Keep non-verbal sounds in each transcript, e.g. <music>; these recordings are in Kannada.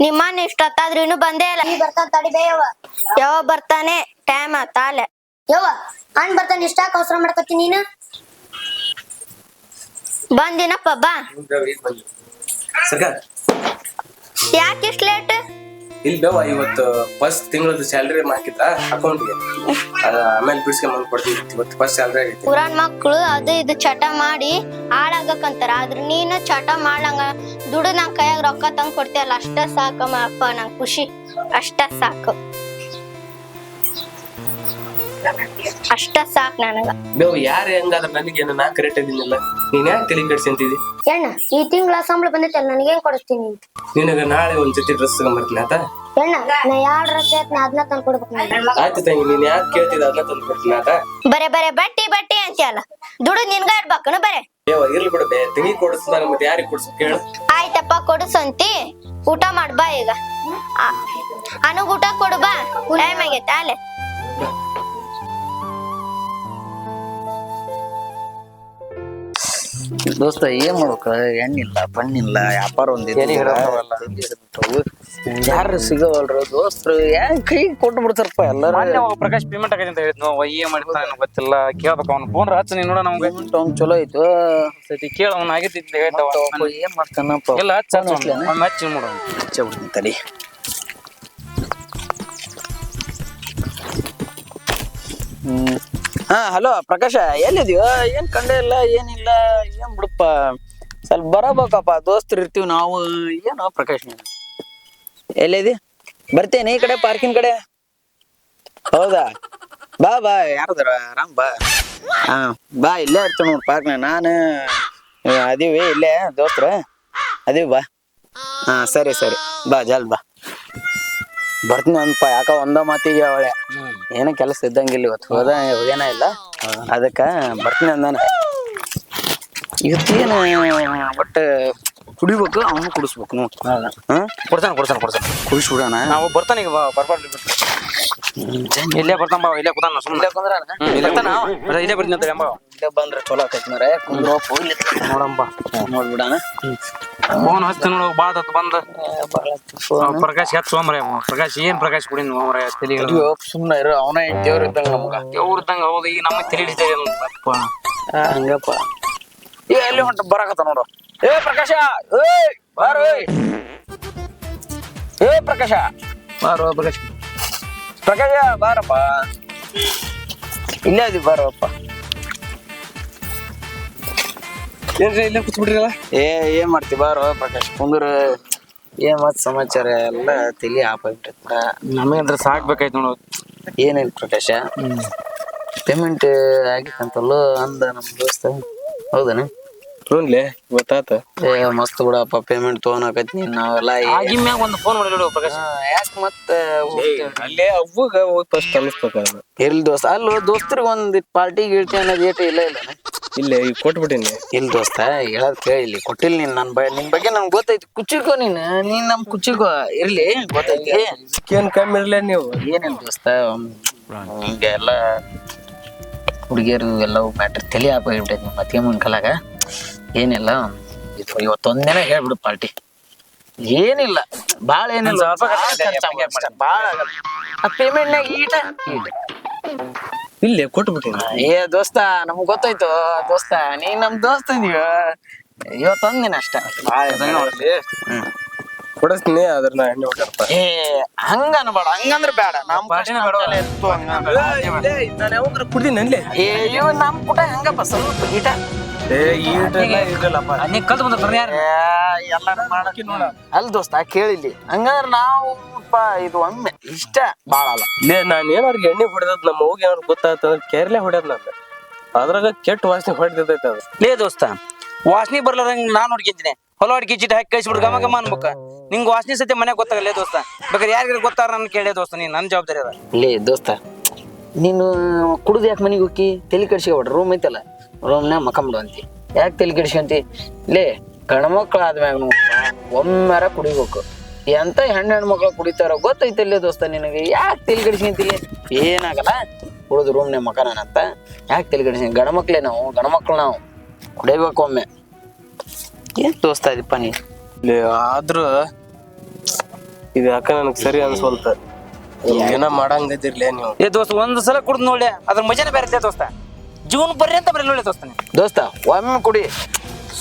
ನಿಮ್ಮನ್ನ ಇಷ್ಟೊತ್ತಾದ್ರೂ ಇನ್ನು ಬಂದೇ ಇಲ್ಲ. ನೀ ಬರ್ತಾನ ತಡಿ ಬೇಯವ್ವ ಯಾವ ಬರ್ತಾನೆ ಟೈಮ್ ತಾಲೆ. ಯವ್ವ ಅಣ್ಣ ಬರ್ತಾನೆ ಇಷ್ಟಾಕ ಅವಸರ ಮಾಡ್ಕೊತಿ ನೀನು? ಬಂದಿನಪ್ಪ ಬಾ. ಸರ್ಕಾರ ಯಾಕೆ ಇಷ್ಟ ಲೇಟ್ ಇಲ್ಲಿ ಬೇವ ಇವತ್ತು ಫಸ್ಟ್ ತಿಂಗಳದ ಸ್ಯಾಲ್ರಿ ಹಾಕಿದ್ರ ಅಕೌಂಟ್ಗೆ ಆಮೇಲೆ ಬಿಡ್ಸ್ಕೊಂಡ್ ಕೊಡ್ತೀವಿ ಇವತ್ತು ಫಸ್ಟ್ ಸ್ಯಾಲ್ರಿ ಆಗೈತಿ ಪುರಾಣ ಮಕ್ಕಳು ಅದು ಇದು ಚಟ ಮಾಡಿ ಹಾಳಾಗಕ್ಕಂತಾರ ಆದ್ರ ನೀನು ಚಟ ಮಾಡಂಗ ದುಡ್ಡು ನನ್ ಕೈಯಾಗ ರೊಕ್ಕ ತಂದ್ ಕೊಡ್ತೀಯಲ್ಲ, ಅಷ್ಟ ಸಾಕಮ್ಮ ಅಪ್ಪ, ನಂಗೆ ಖುಷಿ. ಅಷ್ಟ ಸಾಕು. ಅಷ್ಟ ಸಾಕ್ ನನಗ. ಬೇವ ಯಾರು ಹೆಂಗಾದ್ರ ನನಗೇನು ನಾ ಕರೆಕ್ಟ್ ಇದೀನಲ್ಲ ನೀನ್ ಯಾಕೆ ತಲೆ ಕೆಡ್ಸಂತಿದಿ ಎಣ್ಣ ಈ ತಿಂಗಳ ಸಂಬಳ ಬಂದೈತಲ್ಲ ನನಗೇನ್ ಕೊಡಿಸ್ತೀನಿ ನಿನಗ ನಾಳೆ ಒಂದ್ ಜೊತೆ ಡ್ರೆಸ್ ತಗೊಂಬರ್ತೀನಿ ಆತ? ಎಣ್ಣ ನಾ ಯಾರ್ ಡ್ರೆಸ್ ಐತ್ನ ಅದನ್ನ ತಂದು ಕೊಡ್ಬೇಕು ನಾನು ಆಯ್ತು ತಂಗಿ ನೀನ್ ಯಾಕೆ ಅದನ್ನ ತಂದು ಕೊಡ್ತೀನಿ ಆತ? ಬರೇ ಬರೇ ಬಟ್ಟಿ ಬಟ್ಟಿ ಅಂತೀಯಲ್ಲ. ದುಡ್ಡು ನಿನ್ಗ ಇರ್ಬೇಕನು ಬರೇ. ಬೇವ ಇರ್ಲಿ ಬಿಡು ಬೇ ತಂಗಿ ಕೊಡಿಸ್ತಾನ ಮತ್ತೆ ಯಾರಿಗೆ ಕೊಡ್ಸ್ ಕೇಳು. ಆಯ್ತಪ್ಪ ಕೊಡಿಸಂತಿ ಊಟ ಮಾಡ್ಬಾ ಈಗ. ಅನುಗ್ ಊಟ ಕೊಡು ಬಾ. ಟೈಮ್ ಆಗೈತೆ ಅಲೆ. ದೋಸ್ತ ಏನ್ ಮಾಡ್ಬೇಕ? ಎಣ್ಣಿಲ್ಲ ಬಣ್ಣಿಲ್ಲ ವ್ಯಾಪಾರ ಯಾರು ಸಿಗವಲ್ರು? ದೋಸ್ತರು ಯಾಕೆ ಕೈ ಕೊಟ್ಟು ಬಿಡ್ತಾರಪ್ಪ ಎಲ್ಲಾರು? ಪ್ರಕಾಶ್ ಪೇಮೆಂಟ್ ಆಗೈತೆ ಅಂತ ಹೇಳಿದ್ ಅವ ಏನ್ ಮಾಡಿರ್ತಾನ ಗೊತ್ತಿಲ್ಲ. ಕೇಳ್ಬೇಕು ಅವ್ನ. ಫೋನ್ ಹಚ್ಚ ನೀನ್ ನೋಡ ನಮ್ಗೆ. ಅವ್ನ್ ಚಲೋ ಐತು. ಸತಿ ಕೇಳ ಅವ್ನ ಆಗೈತಿ ಅಂತ ಏನ್ ಮಾಡ್ತಾನಪ್ಪ? ಇಲ್ಲ ಹಚ್ಚ ಹಚ್ಚಿ ನೋಡು ಹಚ್ಚ ಬಿಡ್ತೀನಿ ತಡಿ. ಹ್ಮ್. ಹಾ, ಹಲೋ, ಪ್ರಕಾಶ, ಎಲ್ಲಿದ್ಯೋ? ಏನ್ ಕಂಡೇ ಇಲ್ಲ, ಏನಿಲ್ಲ, ಏನ್ ಬಿಡಪ್ಪ? ಸ್ವಲ್ಪ ಬರಬೇಕಪ್ಪ, ದೋಸ್ತರು ಇರ್ತೀವಿ ನಾವು. ಏನು ಪ್ರಕಾಶ್ ನೀನು? ಎಲ್ಲಿದಿ? ಬರ್ತೇನೆ ಈ ಕಡೆ ಪಾರ್ಕಿನ ಕಡೆ. ಹೌದಾ? ಬಾ ಬಾ, ಯಾರದಾರ ಆರಾಮ್ ಬಾ. ಹಾ, ಬಾ, ಇಲ್ಲೇ ಇರ್ತೀವಿ ನೋಡಿ ಪಾರ್ಕ್ನ ನಾನು, ಅದೀವಿ ಇಲ್ಲೇ, ದೋಸ್ತ್ರ. ಅದೀವಿ, ಬಾ. ಹಾ, ಸರಿ ಸರಿ. ಬಾ ಜಲ್ ಬಾ. ಬರ್ತೀನಿ ಅಂದ್ಪ ಯಾಕ ಒಂದ ಮಾತಿಗೆ ಅವಳೆ. ಏನೋ ಕೆಲಸ ಇದ್ದಂಗಿಲ್ಲ ಇವತ್ತು. ಹೋದ ಹೋಗೇನ ಇಲ್ಲ. ಅದಕ್ಕ ಬರ್ತೀನಿ ಅಂದಾನ. ಇವತ್ತೇನು ಒಟ್ಟ ಕುಡಿಬೇಕು ಅವನು ಕುಡಿಸ್ಬೇಕು ನೋಡ್ ಹಾ ಕೊಡ್ತಾನ ಕೊಡ್ತಾನ ಕೊಡ್ತಾನ ಕುಡಿಸ್ಬಿಡೋಣ ನಾವು ಬರ್ತಾನ ಈಗ ಬರ್ಬಾರ್ದು ಇಲ್ಲೇ ಬರ್ತಾನ ಬಾ ಇಲ್ಲೇ ಕೂತಾನ ಸುಮ್ಮನೆ ಇಲ್ಲೇ ಬರ್ತಾನ ಅವ. ಬರೀ ಇಲ್ಲೇ ಬರ್ತೀನಿ ಅಂತ ಎಂಬ ಇಲ್ಲೇ ಬಂದ್ರೆ ಚಲೋ ಆಕೈತಿ ಮರೆ ಕುಂದ್ರ ನೋಡಂಬ ನೋಡ್ಬಿಡಣ ಫೋನ್ ಹಚ್ತ ನೋಡು ಬಾ ತತ್ ಬಂದ ಅವ್ ಪ್ರಕಾಶ್ ಹಚ್ಚ ಸೋಮ್ರೆ ಪ್ರಕಾಶ್ ಏನ್ ಪ್ರಕಾಶ್ ಕುಡಿ ಹೋಮ್ರೆ ತಲೆಗಳು ಸುಮ್ಮನೆ ಇರು ಅವನ ದೇವ್ರ ಇದ್ದಂಗ ನಮಗ ಇವ್ರದಂಗ ಹೌದು ಈಗ ನಮ್ಮ ತಲೆ ಹಿಡಿತಾ ಹಂಗಪ್ಪ ಏ ಎಲ್ಲಿ ಹೊಂಟ ಬರಾಕತ್ತ ನೋಡು ಏ ಪ್ರಕಾಶ ಏಯ್ ಬಾರೋ ಏ. ಪ್ರಕಾಶ ಬಾರೋ ಪ್ರಕಾಶ. ಪ್ರಕಾಶ ಬಾರಪ್ಪ. ಇಲ್ಲೇ ಇದೀವಿ ಬಾರಪ್ಪ. ಏನ್ರಿ ಇಲ್ಲೇ ಕೂತ್ಬಿಟ್ರಲ್ಲ? ಏ ಏನ್ ಮಾಡ್ತಿ ಬಾರೋ ಪ್ರಕಾಶ್ ಕುಂದ್ರ. ಏನ್ ಮತ್ ಸಮಾಚಾರ ಎಲ್ಲ ತಲಿ ಆಪಾಗ್ಬಿಟ್ಟೈತ ನಮಗಂದ್ರ ಸಾಕ್ಬೇಕಾಯ್ತು ನೋಡು. ಏನಿಲ್ಲ ಪ್ರಕಾಶ. ಪೇಮೆಂಟ್ ಆಗಿತ್ತಂತಲ್ಲೋ ಅಂದ ನಮ್ ದೋಸ್ತ. ಹೌದನ? ಹ್ಞೂನ್ಲೆ ಗೊತ್ತಾತ. ಏ ಮಸ್ತ್ ಬಿಡಪ್ಪ ಪೇಮೆಂಟ್ ತೊಗೊಳಕತ್ತಿ ನಾವೆಲ್ಲ ಆಗಿನ ಮ್ಯಾಗ ಒಂದು ಫೋನ್ ಮಾಡಿಡು ಪ್ರಕಾಶ್. ಯಾಕೆ ಮತ್ತೆ ಅಲ್ಲೇ ಅವ್ವಗ ಹೋಗಿ ಫಸ್ಟ್ ಅನಿಸ್ಬೇಕ ಇರ್ಲಿ ದೋಸ್ತ ಅಲ್ಲೋ ದೋಸ್ತರಿಗೆ ಒಂದ್ ಪಾರ್ಟಿ ಗಿಲ್ಟಿ ಅನ್ನೋದು ಏಟು ಇಲ್ಲ ಇಲ್ಲ ಇಲ್ಲೇ ಈಗ ಕೊಟ್ಬಿಟ್ಟಿನಿ. ಇಲ್ಲ ದೋಸ್ತ ಹೇಳದ್ ಕೇಳಿ ಇಲ್ಲಿ ಕೊಟ್ಟಿಲ್ಲ ನೀನ್ ನನ್ ಬ ನಿನ್ ಬಗ್ಗೆ ನಂಗೆ ಗೊತ್ತೈತಿ. ಕುಚ್ಚಿಕೋ ನೀನ್ ನೀನ್ ನಮ್ ಕುಚ್ಚಿಕೋ ಇರ್ಲಿ ಗೊತ್ತೈತಿ. ಏನ್ ಕಮ್ಮಿ ಇರ್ಲಿ ನೀವು? ಏನಿಲ್ಲ ದೋಸ್ತ ಹಿಂಗೆ ಎಲ್ಲ ಹುಡುಗಿಯರು ಎಲ್ಲವೂ ಮ್ಯಾಟ್ರ್ ತಲೆ ಹಾಕೋಗ್ಬಿಟ್ಟೈತಿ ಮತ್ತೆ ಮುನ್ಕಲಾಗ ಕಲಾಗ ಏನಿಲ್ಲ. ಇದು ಇವತ್ತೊಂದಿನ ಹೇಳ್ಬಿಡು ಪಾರ್ಟಿ. ಏನಿಲ್ಲ. ಬಾಳ ಏನಿಲ್ಲ. ಬಾಳ್ ಈಟ ಈಟ ಇಲ್ಲೇ ಕೊಟ್ಬಿಟ್ಟಿನಿ. ಏ ದೋಸ್ತ ನಮ್ಗ್ ಗೊತ್ತಾಯ್ತು. ದೋಸ್ತ ನೀ ನಮ್ ದೋಸ್ತ ಇದೀವ ಇವತ್ತೊಂದಿನ ಅಷ್ಟ. ಕೊಡಿಸ್ತೀನಿ ಅದ್ರ ನಾ ಎಣ್ಣೆ ಏ ಹಂಗ ಅನ್ಬೇಡ ಹಂಗಂದ್ರ ಬೇಡ. ನಮ್ ಪಾಟಿನ ಕುಡ್ದೀನಿ ಏ ಇವ್ ನಮ್ ಕೂಟ ಹಂಗಪ್ಪ? ಸ್ವಲ್ಪ ಗೀಟ ಏ ಈಟೆಲ್ಲ ಇರಲ್ಲಪ್ಪ ನೀ ಕಲ್ತು ಬಂದ ಯಾರು ಏ, ಎಲ್ಲಾರು ಮಾಡಕ್ಕೆ ನೋಡ. ಅಲ್ ದೋಸ್ತ ಕೇಳಿಲ್ಲಿ. ಹಂಗಂದ್ರ ನಾವು ಇದು ಒಮ್ಮೆ ಇಷ್ಟ ಬಾಳ ಅಲ್ಲ. ಲೇ ನಾನು ಏನಾರು ಎಣ್ಣೆ ಹೊಡೆದ್ ನಮ್ಮ ಹೋಗಿ ಏನಾರು ಗೊತ್ತಾಯ್ತಂದ್ರೆ ಕೇರ್ಲೆ ಹೊಡೆದ್ ನಾನು ಅದ್ರಾಗ ಕೆಟ್ಟ ವಾಸನೆ ಹೊಡೆದೈತೆ ಅದು. ಲೇ ದೋಸ್ತ ವಾಸನೆ ಬರ್ಲಾರಂಗ ನಾನ್ ನೋಡ್ಕೊಂತೀನಿ ಹೊಲ ಹೊಡ್ಕಿ ಚೀಟಿ ಹಾಕಿ ಕಳಿಸ್ಬಿಡು ಗಮ ಗಮ ಅನ್ಬೇಕ. ನಿಂಗ್ ವಾಸನೆ ಸತಿ ಮನೆ ಗೊತ್ತಾಗಲ್ಲ ದೋಸ್ತ. ಬೇಕಾದ್ರೆ ಯಾರಿಗಾರ ಗೊತ್ತಾರ ನನ್ ಕೇಳೇ ದೋಸ್ತ ನೀನ್ ನನ್ ಜವಾಬ್ದಾರಿ ಅದ. ಲೇ ದೋಸ್ತ ನೀನು ಕುಡ್ದು ಯಾಕೆ ಮನೆಗೆ ಹೋಗಿ ತಲೆ ಕೆಡ್ಸ್ಕೊಬೇಡ ರೂಮ್ ಐತಲ್ಲ. ರೂಮ್ನಾಗ ಮಕ್ಕಂಬಿಡು ಅಂತಿ. ಯಾಕೆ ತಲೆ ಕೆಡ್ಸ್ಕೊಂತಿ ಲೇ ಗಂಡ್ಮಕ್ಳು ಆದ್ಮ್ಯಾಗ ಒಮ್ಮೆರ ಕುಡಿಬೇಕು. ಎಂತ ಹೆಣ್ಣು ಹೆಣ್ಣು ಮಕ್ಳು ಕುಡಿತಾರ ಗೊತ್ತೈತಲ್ಲೇ ದೋಸ್ತ ನಿನಗೆ. ಯಾಕೆ ತಿಲ್ಗಡಿಸ್ಕೊಂತಿಲ್ಲ ಏನಾಗಲ್ಲ. ಕುಡಿದು ರೂಮ್ನೆ ಮಕನಂತ ಯಾಕೆ ತಿಲ್ಗಡಿಸ್ಕೊಂಡ್ ಗಂಡ್ಮಕ್ಳೇ ನಾವು, ಗಂಡ್ಮಕ್ಳು ನಾವು. ಕುಡಿಬೇಕು ಒಮ್ಮೆ. ಏನ್ ದೋಸ್ತ ಇದಪ್ಪ ನೀ ಆದ್ರೂ ಇದು ಯಾಕ ನನಗೆ ಸರಿ ಅನ್ಸೋಲ್ತ. ಏನ ಮಾಡಂಗದಿರ್ಲೇ ನೀವು. ಏ ದೋಸ್ತ ಒಂದ್ ಸಲ ಕುಡ್ದು ನೋಡಿ ಅದ್ರ ಮಜಾನೇ ಬೇರೆ ದೋಸ್ತ. ಜೀವನ ಬರ್ರಿ ಅಂತ ಬರೀ ನೋಡಿ ದೋಸ್ತ ದೋಸ್ತ ಒಮ್ಮೆ ಕುಡಿ.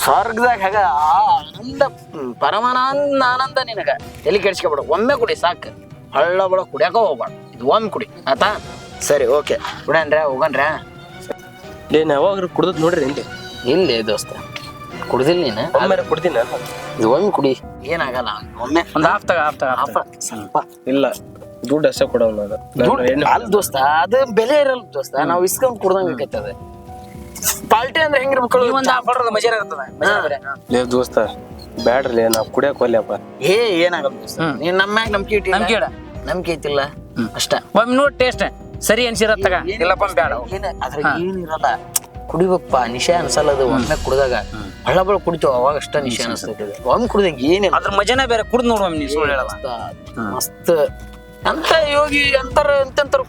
ಸ್ವರ್ಗದಾಗ ಹಾಗ ಆ ಆನಂದ ಹ್ಮ್, ಪರಮಾನಂದ ಆನಂದ ನಿನಗ. ಎಲ್ಲಿ ಕೆಡ್ಸ್ಕೊಬೇಡ ಒಮ್ಮೆ ಕುಡಿ ಸಾಕು. ಹಳ್ಳ ಬಳ ಕುಡಿಯಾಕ ಹೋಗ್ಬೇಡ. ಇದು ಒಮ್ಮೆ ಕುಡಿ ಆತಾ ಸರಿ ಓಕೆ. ಕುಡನ್ರ ಹೋಗನ್ರ? ಲೇ ನಾ ಯಾವಾಗ್ರ ಕುಡ್ದದ್ ನೋಡ್ರಿ ಇಲ್ಲಿ. ಇಲ್ಲಿ ದೋಸ್ತ. ಕುಡ್ದಿಲ್ಲ ನೀನು. ಒಮ್ಮೆ ಕುಡ್ದಿನ? ಇದು ಒಮ್ಮೆ ಕುಡಿ. ಏನಾಗಲ್ಲ ಒಮ್ಮೆ. ಒಂದ್ ಹಾಫ್ ತಗ ಹಾಫ್ ತಗ. ಸ್ವಲ್ಪ. ಇಲ್ಲ. ದುಡ್ಡು ಅಷ್ಟೇ ಕೊಡೋಣ ದುಡ್ಡು ಅಲ್ಲ ದೋಸ್ತ ಅದು ಬೆಲೆ ಇರಲ್ಲ ದೋಸ್ತ. ನಾವು ಇಸ್ಕೊಂಡ್ ಕುಡ್ದಂಗ ಅದು. ಪಾಲ್ಟಿ ಅಂದ್ರೆ ಹೆಂಗಿರ್ಬೇಕು ಈ ಒಂದ್ ಆಫರ್ ಮಜಾ ಇರ್ತದ? ಮಜಾನೇ ಬೇರೆ. ಲೇ ದೋಸ್ತ ಬ್ಯಾಡ್ರಿ ನಾ ಕುಡಿಯಕ್ ಒಲ್ಲೆಪ್ಪ ಏ ಏನಾಗಲ್ಲ ದೋಸ್ತ. ಹ್ಮ್. ನೀನ್ ನಮ್ಮ ಮ್ಯಾಗ ನಂಬಿಕೆ ಇಟ್ಟಿಲ್ಲ? ನಂಬಿಕೆ ಇಡ. ನಂಬಿಕೆ ಐತಿಲ್ಲ ಅಷ್ಟ. ಒಮ್ಮೆ ನೋಡಿ ಟೇಸ್ಟ್ ಸರಿ ಅನ್ಸಿರತ್ತಾಗ ತಗ. ಇಲ್ಲಪ್ಪ ಬೇಡ ಏನ ಅದ್ರ ಏನಿರಲ್ಲ ಕುಡಿಬೇಕಪ್ಪ ನಿಶೆ ಅನ್ಸಲ್ಲ ಅದು. ಒಮ್ಮೆ ಕುಡ್ದಾಗ ಹಳ್ಳ ಬಳ ಕುಡಿತೇವ ಅವಾಗ ಅಷ್ಟ ನಿಶೆ ಅನ್ಸ್ತೈತಿ ಒಮ್ಮೆ ಕುಡ್ದಾಗ ಏನಿಲ್ಲ. ಅದ್ರ ಮಜಾನೇ ಬೇರೆ. ಕುಡ್ದು ನೋಡುವ ನೀ ಸುಳ್ಳು ಹೇಳಲ್ಲ ಮಸ್ತ ಮಸ್ತ್. ಅಂತ ಯೋಗಿ ಅಂತಾರ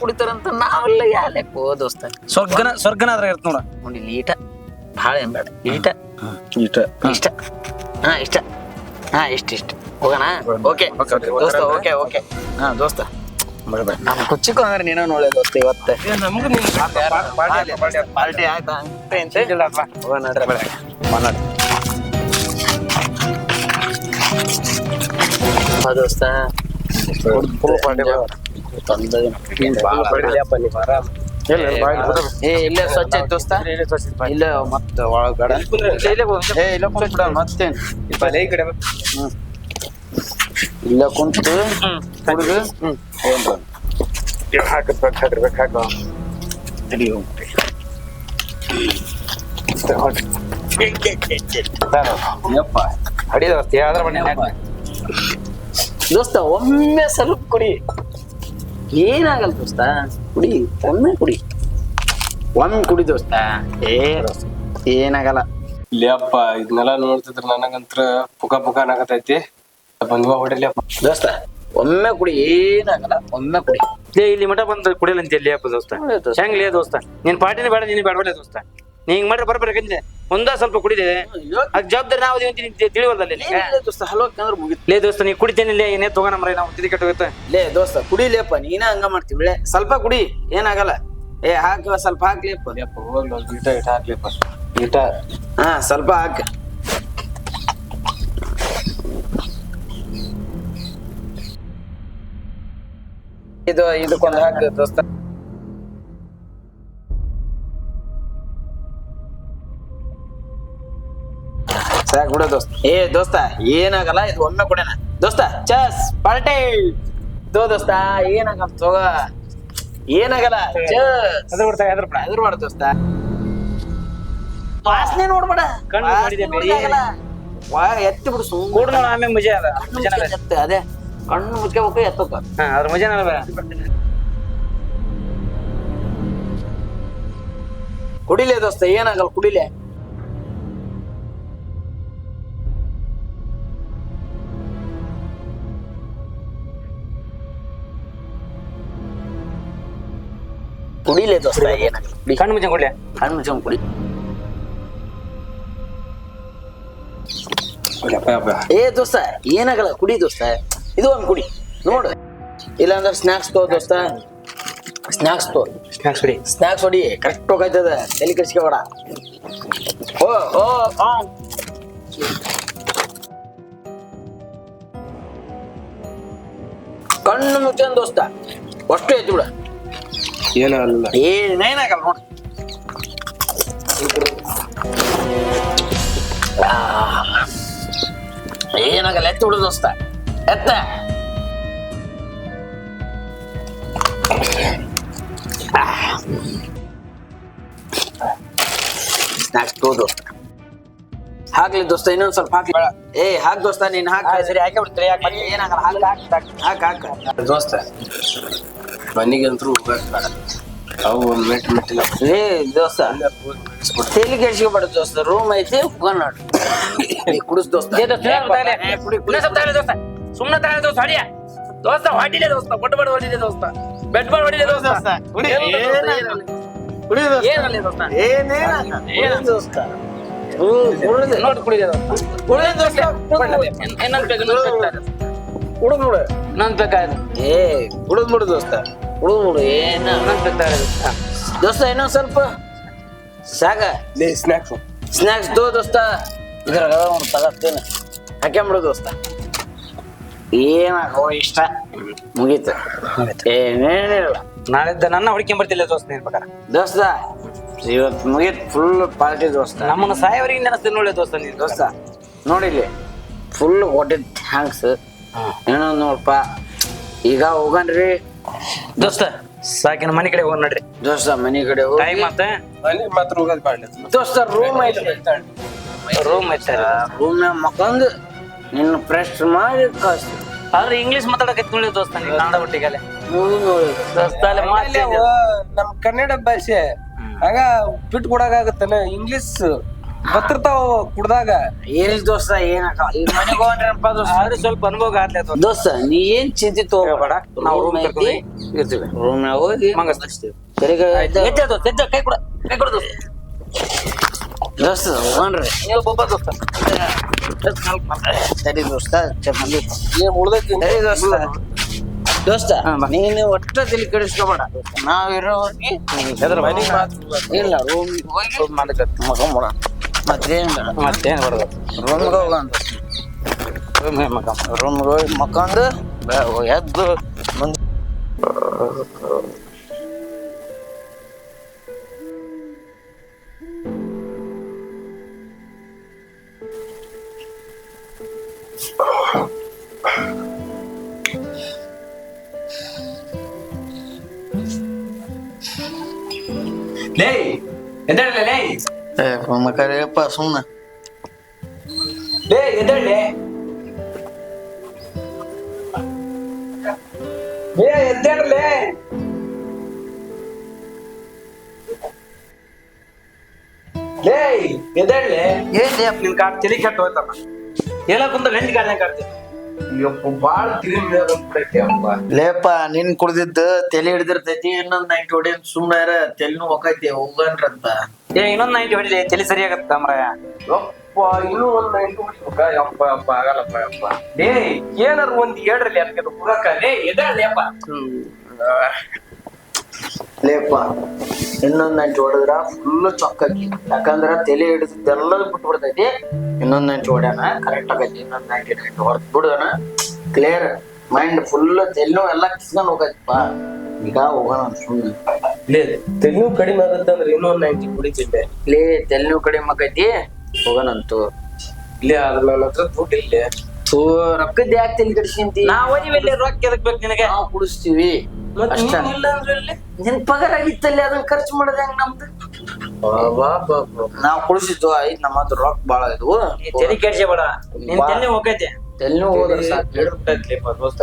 ಕುಡಿತಾರ ಅಂತ ನಾವೆಲ್ಲ ಯಾಲೆಕ್ಕೋ ದೋಸ್ತ. ಸ್ವರ್ಗನ ಸ್ವರ್ಗನ ಆದ್ರೆ ಇರ್ತ ನೋಡ. ನೋಡಿ ಲೀಟ. ಭಾಳ ಏನ್ ಬೇಡ ಲೀಟ. ಇಷ್ಟ ಇಷ್ಟ. ಹಾ ಇಷ್ಟ. ಹಾ ಇಷ್ಟ ಇಷ್ಟ. ಹೋಗೋಣ? ಓಕೆ. ದೋಸ್ತ ಓಕೆ ಓಕೆ. ಹಾ ದೋಸ್ತ. ನಮ್ ಕುಚ್ಚಿಕೋ ಅಂದ್ರೆ ನೀನೋ ನೋಡೇ ದೋಸ್ತ ಇವತ್ತೆ. ನಮಗೂ ಪಾರ್ಟಿ ಆಯ್ತಾ? ಹೋಗೋಣ ನಡ್ರಿ. ಹಾ ದೋಸ್ತ. ಇಲ್ಲೇ ಸ್ವಚ್ಛ ಐತ್ ದೋಸ್ತ ಇಲ್ಲೇ ಮತ್ತ ಒಳಗಡೆ ಏ ಇಲ್ಲ ಕುಂತ್ ಮತ್ತೇನ್ ಹ್ಮ್. ಇಲ್ಲ ಕುಂತು ಕುಡ್ದು ಹ್ಮ್ ತಡಿ ಹೋಗ್ಬಿಟ್ರಿ. ದೋಸ್ತ ಒಮ್ಮೆ ಸ್ವಲ್ಪ ಕುಡಿ. ಏನಾಗಲ್ಲ ದೋಸ್ತ ಕುಡಿ ಒಮ್ಮೆ ಕುಡಿ. ಒಮ್ಮೆ ಕುಡಿ ದೋಸ್ತ. ಏ ಏನಾಗಲ್ಲ. ಇಲ್ಲಪ್ಪ ಇದನ್ನೆಲ್ಲ ನೋಡ್ತಿದ್ರ ನನಗಂತ್ರ ಪುಕ ಪುಕ ಅನ್ನಕತೈತಿ ಬಂದ್ವ ಹೊಡಿಲಿಯಪ್ಪ ದೋಸ್ತ ಒಮ್ಮೆ ಕುಡಿ ಏನಾಗಲ್ಲ ಒಮ್ಮೆ ಕುಡಿ. ಇಲ್ಲಿ ಮಠ ಬಂದ್ ಕುಡಿಯಲ್ಲ ಅಂತ ಎಲ್ಲಿ ಅಪ್ಪ ದೋಸ್ತ. ಒಳ್ಳೆ ದೋಸ್ತ. ಹೆಂಗ್ ಲೇ ದೋಸ್ತ? ನೀನ್ ಪಾರ್ಟಿನೇ ಬೇಡ ನೀನು ಬೇಡಬೇಡ ದೋಸ್ತ. ನೀ ಹಿಂಗ್ ಮಾಡ್ರೆ ಬರ್ಬೇಕಂದ್ರೆ ಒಂದ ಸ್ವಲ್ಪ ಕುಡಿದೆ. ಅದ್ ಜವಾಬ್ದಾರಿ ನಾವು ತಿಳಿವಲ್ದಲ್ಲಿ ದೋಸ್ತ ಹಲೋಕ್ ಅಂದ್ರೆ ಮುಗಿತ್. ಲೇ ದೋಸ್ತ ನೀ ಏನೇ ತಗೋಣ ಮರ ನಾವು ತಿಳಿ ಕೆಟ್ಟೋಗುತ್ತೆ ಲೇ ದೋಸ್ತ ಕುಡಿಲೇಪ್ಪ ನೀನ ಹಂಗ ಮಾಡ್ತೀವಿ. ಬಿಳೆ ಸ್ವಲ್ಪ ಕುಡಿ ಏನಾಗಲ್ಲ. ಏ ಹಾಕ ಸ್ವಲ್ಪ ಹಾಕ್ಲಿಪ್ಪ. ಯಪ್ಪ ಹೋಗ್ಲಿ ಗೀಟ ಹಾಕ್ಲಿಪ್ಪ. ಹಾ ಸ್ವಲ್ಪ ಹಾಕ. ಇದು ಇದಕ್ಕೊಂದು ಹಾಕ ದೋಸ್ತ. ಸಾಕ್ ಬಿಡು ದೋಸ್ತ. ಏ ದೋಸ್ತ ಏನಾಗಲ್ಲ ಇದು ಒಮ್ಮೆ ಕುಡಿಯೋಣ ದೋಸ್ತ ಚಸ್ ಪಾರ್ಟಿ ದೋ ದೋಸ್ತ ಏನಾಗಲ್ಲ ತೋಗ. ಏನಾಗಲ್ಲ ಚಸ್ ಅದ್ರ ಬಿಡ್ತಾ ಅದ್ರ ಬಿಡ. ಅದ್ರ ಮಾಡ ದೋಸ್ತ. ವಾಸನೆ ನೋಡ್ಬೇಡ. ಕಣ್ಣು ನೋಡಿದೆ ಬೇರೆ. ವಾ ಎತ್ತಿ ಬಿಡು ಸುಮ್ಮನೆ ಕೂಡ ನೋಡ ಆಮೇಲೆ ಮಜಾ ಅದ. ಮಜಾ ಅದೇ. ಕಣ್ಣು ಮುಚ್ಕೋಬೇಕು ಎತ್ತಕ್ಕ ಹಾ ಅದ್ರ ಮಜಾನ ಬೇರೆ ಕುಡಿಲೆ ದೋಸ್ತ ಏನಾಗಲ್ಲ ಕುಡಿಲೆ. ಕುಡಿಲೆ ದೋಸ್ತ ಏನಾಗಲಿ ಕುಡಿ. ಕಣ್ಣು ಮುಚ್ಚ ಕುಡಿಲೆ. ಕಣ್ಣು ಮುಚ್ಚ ಕುಡಿ. ಏ ದೋಸ್ತ ಏನಾಗಲ್ಲ ಕುಡಿ ದೋಸ್ತ. ಇದು ಒಂದು ಕುಡಿ. ನೋಡು. ಇಲ್ಲಾಂದ್ರೆ ಸ್ನಾಕ್ಸ್ ತೋ ದೋಸ್ತ. ಸ್ನಾಕ್ಸ್ ತೋ ಸ್ನಾಕ್ಸ್ ಹೊಡಿ ಸ್ನಾಕ್ಸ್ ಹೊಡಿ. ಕರೆಕ್ಟ್ ಹೋಗೈತದ. ತಲೆ ಕೆಡ್ಸ್ಕೊಬೇಡ. ಓ ಓ ಆ. ಕಣ್ಣು ಮುಚ್ಚನ್ ದೋಸ್ತ. ಅಷ್ಟು ಐತಿ ಬಿಡ. ಏನಾಗಲ್ಲ ಏನೇನಾಗಲ್ಲ ನೋಡಿ. ಏನಾಗಲ್ಲ ಎತ್ತಿ ಬಿಡು ದೋಸ್ತ. ಎತ್ತ. ದೋಸ್ತ ಹಾಕ್ಲಿ ದೋಸ್ತ ಇನ್ನೊಂದ್ ಸ್ವಲ್ಪ ಹಾಕ್ಲಿ. ಏ ಹಾಕ್ ದೋಸ್ತ ನೀನ್ ಹಾಕ್ ಸರಿ ಹಾಕಿ ಬಿಡ್ತೀರಿ ಏನಾಗಲ್ಲ ಹಾಕ್ ಹಾಕ್ ಹಾಕ್ ಹಾಕ್ ಹಾಕ್. ದೋಸ್ತ. ಮನಿಗಂತ್ರು ಹೋಗಕ್ ಬೇಡ ಒಂದ್ ಮೆಟ್ ಮೆಟ್ಟಿಲ್ಲ ಏ ದೋಸ್ತ. ತೇಲಿ ಕೆಡ್ಸ್ಕೊಬೇಡ ದೋಸ್ತ. ರೂಮ್ ಐತಿ ಹೋಗೋಣ ನೋಡ್ರಿ ಕುಡಿಸ್ ದೋಸ್ತ. ಸುಮ್ಮನೆ ತಗೊಳ್ಳಿ ದೋಸ್ತ. ಹೊಡಿಯ ದೋಸ್ತ ಹೊಡಿಲೆ ದೋಸ್ತ. ಬಡ್ ಬಡ್ ಹೊಡಿಲೆ ದೋಸ್ತ. ಬೆಡ್ ಬಡ್ ಹೊಡಿಲೆ ದೋಸ್ತ. ಏನ್ ದೋಸ್ತ. ದೋಸ್ತ? ನೋಡಿ ಕುಡಿದೆ ದೋಸ್ತ. ಇನ್ನೊಂದ್ ಬೇಕು ತಾಳಿ. ಕುಡಿದ್ ಬಿಡು ಇನ್ನೊಂದ್ ಬೇಕಾಯ್ತು ಏ ಕುಡಿದ್ ಬಿಡು ದೋಸ್ತ. ಕುಡಿದ್ ಹುಡು ಏನ ದೋಸ್ತ. ಏನೋ ಸ್ವಲ್ಪ ಸಾಕ. ಸ್ನ್ಯಾಕ್ಸ್ ಸ್ನಾಕ್ಸ್ ಸ್ನಾಕ್ಸ್ ದೋ ದೋಸ್ತ. ಇದ್ರಾಗ ಒಂದು ತಗತ್ತೇನೆ ಹಾಕ್ಯಾಂಬಿಡು ದೋಸ್ತ. ಏನಾಗೋ ಇಷ್ಟ? ಮುಗೀತು. ಏನೇನಿಲ್ಲ ನಾಳಿದ್ದ ನನ್ನ ಹುಡ್ಕೊಂಬರ್ತಿಲ್ಲ ದೋಸ್ತ ನೀನ್ ಪ್ರಕಾರ. ದೋಸ್ತ ಇವತ್ತು ಮುಗೀತು ಫುಲ್ ಪಾರ್ಟಿ ದೋಸ್ತ. ನಮ್ಮನ್ನ ಸಾಯವರಿಗೆ ನೆನಸ್ತೀನಿ ನೋಡಿ ದೋಸ್ತ ನೀನ್. ದೋಸ್ತ ನೋಡಿಲ್ಲಿ ಫುಲ್ ಹೊಟ್ಟೆ ಥ್ಯಾಂಕ್ಸ್ ಏನೋ ನೋಡಪ್ಪ ಈಗ ಹೋಗನ್ರಿ. ದೋಸ್ತ ಸಾಕಿನ ಮನೆ ಕಡೆ ಹೋಗ್ ನಡ್ರಿ. ದೋಸ್ತ ಮನೆ ಕಡೆ ಹೋಗಿ ಟೈಮ್ ಮತ್ತೆ? ಅಲ್ಲಿ ಮತ್ತೆ ಹೋಗೋದು ಬಾಡ್ಲಿ ದೋಸ್ತ ರೂಮ್ ಐತಿ. ರೂಮ್ ಐತೆ ರೂಮ್ ಮಕ್ಕಂದು ನಿನ್ನ ಫ್ರೆಶ್ ಮಾಡಿ ಕಳಿಸ್ತೀನಿ. ಆದ್ರೆ ಇಂಗ್ಲಿಷ್ ಮಾತಾಡಕ್ ನೋಡಿ ದೋಸ್ತ ನೀವು ಕನ್ನಡ ಒಟ್ಟಿಗಲೆ. ದೋಸ್ತ ಅಲ್ಲಿ ಮಾತಾಡಿ ನಮ್ ಕನ್ನಡ ಭಾಷೆ ಆಗ ಬಿಟ್ಟು ಆಗತ್ತಲ್ಲ ಇಂಗ್ಲಿಷ್ ಬತ್ತಿರ್ತಾವ ಕುಡ್ದಾಗ. ಏನಿಲ್ಲ ದೋಸ್ತ ಏನಾಗ ಈಗ ಮನೆಗೆ ಹೋಗ್ರಪ್ಪ ದೋಸ್ತ. ಆದ್ರೆ ಸ್ವಲ್ಪ ಅನುಭವ ಆಗ್ಲಿ ದೋಸ್ತ ನೀ ಏನ್ ಚಿಂತೆ ತಗೋಬೇಡ ನಾವು ರೂಮ್ ಇರ್ತೀವಿ. ರೂಮ್ ಹೋಗಿ ದೋಸ್ತ ಹೆಜ್ಜೆ ಕೈ ಕೊಡ ಕೈ ಕೊಡ ದೋಸ್ತ. ದೋಸ್ತ ಹೋಗ್ರಿ ನೀವು ಬೊಬ್ಬ ದೋಸ್ತ. ಸರಿ ದೋಸ್ತ ಚಪ್ಪಲಿ ಏನ್ ಉಳ್ದೈತಿ? ಸರಿ ದೋಸ್ತ. ದೋಸ್ತ ನೀನು ಒಟ್ಟ ತಿಳಿ ಕೆಡಿಸ್ಕೋಬೇಡ ನಾವಿರೋ ಇಲ್ಲ ರೂಮ್ ಹೋಗಿ ಮಕೊಂಬಿಡ ಮತ್ತೇನ್ ಬೇಡ ಮತ್ತೇನ್ ಬರೋದು ರೂಮ್ಗೆ ಹೋಗೋಣ ರೂಮ್ ಮಕ್ಕ ರೂಮ್ಗೆ ಹೋಗಿ ಮಕ್ಕೊಂದು ಬೆ- ಎದ್ದು ಮುಂದೆ ಏ ಕರೆಯಪ್ಪ ಸುಮ್ಮನೆ ಲೇ ಎದ್ದೇಳಲೆ ಲೇ ಎದ್ದೇಳಲೆ ಲೇ ಎದ್ದೇಳಲೆ ಏನ್ ನಿನ್ ಕಾರ್ ತಲೆ ಕೆಟ್ಟ ಹೋಯ್ತಮ್ಮ ಎಲ್ಲ ಕುಂತ ಗಂಟೆ ಕಾಡ್ದಂಗ್ ಕಾಡ್ತೀನಿ ಯಪ್ಪ ಬಾಳ ತಿರುಗಿ ಲೇಪ ನಿನ್ ಕುಡ್ದಿದ್ದು ತಲೆ ಹಿಡ್ದಿರ್ತೈತಿ ಇನ್ನೊಂದ್ ನೈಟ್ ಹೊಡಿಯನ್ ಸುಮ್ಮನೆ ತಲೆನೂ ಹೋಗೈತಿ ಹೋಗನ್ರಂತ ಏ ಇನ್ನೊಂದ್ ನೈಂಟಿ ಹೊಡಿಲಿ ತಲೆ ಸರಿ ಆಗತ್ತ ಮರಯ ಯಪ್ಪ ಇನ್ನೂ ಒಂದ್ ನೈಂಟಿ ಹೊಡಿಬೇಕ ಯಪ್ಪ ಯಪ್ಪ ಆಗಲ್ಲಪ್ಪ ಯಪ್ಪ. ಏ ಏನಾರ ಒಂದ್ ಹೇಳ್ರಲ್ಲಿ ಅದಕ್ಕೆ ಹುಡುಕ ಎದ್ದೇಳಲೆ ಅಪ್ಪ ಲೇಪ ಇನ್ನೊಂದ್ ನೈಂಟಿ ಹೊಡೆದ್ರ ಫುಲ್ ಚೊಕ್ಕಿ ಯಾಕಂದ್ರ ತಲೆ ಹಿಡಿದೆಲ್ಲ ಬಿಟ್ಟು ಬಿಡ್ತೈತಿ ಇನ್ನೊಂದ್ ನೈಂಟಿ ಹೊಡ್ಯಾನ ಕರೆಕ್ಟ್ ಆಗೈತಿ ಇನ್ನೊಂದ್ ನೈಂಟಿ ನೈಟ್ ಹೊಡೆದ್ ಬಿಡೋಣ ಕ್ಲಿಯರ್ ಮೈಂಡ್ ಫುಲ್ ತೆಲ್ಲು ಎಲ್ಲ ಕಿಸ್ಕೊಂಡು ಹೋಗೈತಿಪ್ಪ. ಈಗ ಹೋಗೋಣ ಸುಮ್ಮನೆ ಲೇ ತೆಲು ಕಡಿಮೆ ಆಗುತ್ತೆ ಅಂದ್ರೆ ಇನ್ನೂ ಒಂದು ನೈಂಟಿ ಕುಡಿತಿದ್ದೆ ಲೇ ತೆಲ್ನೂ ಕಡಿಮೆ ಆಕೈತಿ ಹೋಗೋಣಂತು ಇಲ್ಲೇ ಅದ್ರ ನನ್ನ ಹತ್ರ ದುಡ್ಡು ಇಲ್ಲೇ ತೂ ರೊಕ್ಕದ ಯಾಕೆ ತಲೆ ಕಡಿಸ್ಕೊಂತಿ ನಾ ಒಲಿವೆಲ್ಲಿ ರೊಕ್ಕ ಎದಕ್ ಬೇಕು ನಿನಗೆ ನಾವು ಕುಡಿಸ್ತೀವಿ ಅಷ್ಟ ನೀನ್ ಇಲ್ಲ ಅಂದ್ರೆ ಇಲ್ಲಿ ನಿನ್ ಪಗಾರ ಆಗಿತ್ತಲ್ಲಿ ಅದನ್ನ ಖರ್ಚು ಮಾಡದ ಹೆಂಗ್ ನಮ್ದು ನಾವ್ ಕುಡಿಸಿದ್ವು ಐತ್ ನಮ್ಮ ಹತ್ರ ರೊಕ್ಕ ಬಾಳ ಇದ್ವು ತೆಲಿ ಕೆಡ್ಸಬೇಡ ನಿನ್ ತಲೆ ಹೋಗೈತೆ ತೆಲ್ಲು ಹೋದ್ರೆ ಸಾಕು ಹಿಡ್ಬಿಟ್ಟೈತ್ಲಿಪ್ಪ ದೋಸ್ತ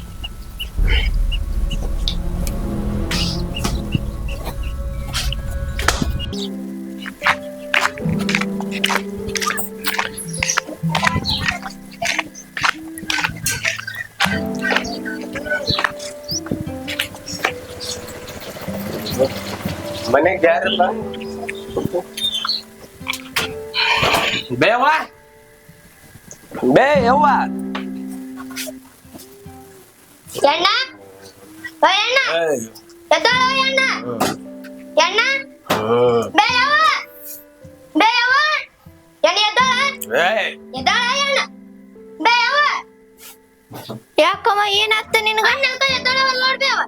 ನಡ್ರಿ ಹ್ಮ್, ನೀ ಒಟ್ಟ ಯಾವನ್ ಲೇಪ ಮನೆಗ್ ಯಾರಿಲ್ಲ ಬೇವ ಬೇ ಯವ್ವ ಎಣ್ಣ ಓ ಎಣ್ಣ ಎದ್ದಾಳ ಎಣ್ಣ ಎಣ್ಣ ಬೇಯವ್ವ ಬೇಯವ್ವ ಎಣ್ಣ ಎದ್ದಾಳ ಎದ್ದಾಳ ಎಣ್ಣ ಬೇಯವ್ವ ಯಾಕಮ್ಮ ಏನಾಗ್ತ ನಿನಗ ಎದ್ದಾಳ ನೋಡ್ಬೇವ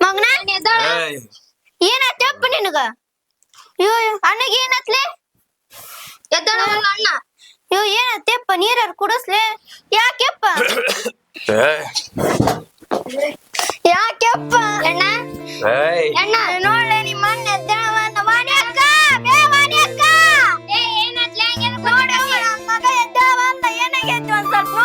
ಮಗನ ಎದ್ದಾಳ ಏನಾಯ್ತಪ್ಪ ನಿನಗ ಅಯ್ಯೋ ಅಣ್ಣಗೆ ಅಣ್ಣ ಅಯ್ಯೋ ಏನತ್ತೆಪ್ಪ ನೀರಾರು ಕುಡಿಸ್ಲೆ ಯಾಕೆಪ್ಪ ಯಾಕೆಪ್ಪ ಅಣ್ಣ ಅಣ್ಣ ನೋಡ್ಲೆ ನಿಮ್ಮ ಅಂತ ಏನಾಗೈತಿ ಒಂದ್ ಸ್ವಲ್ಪ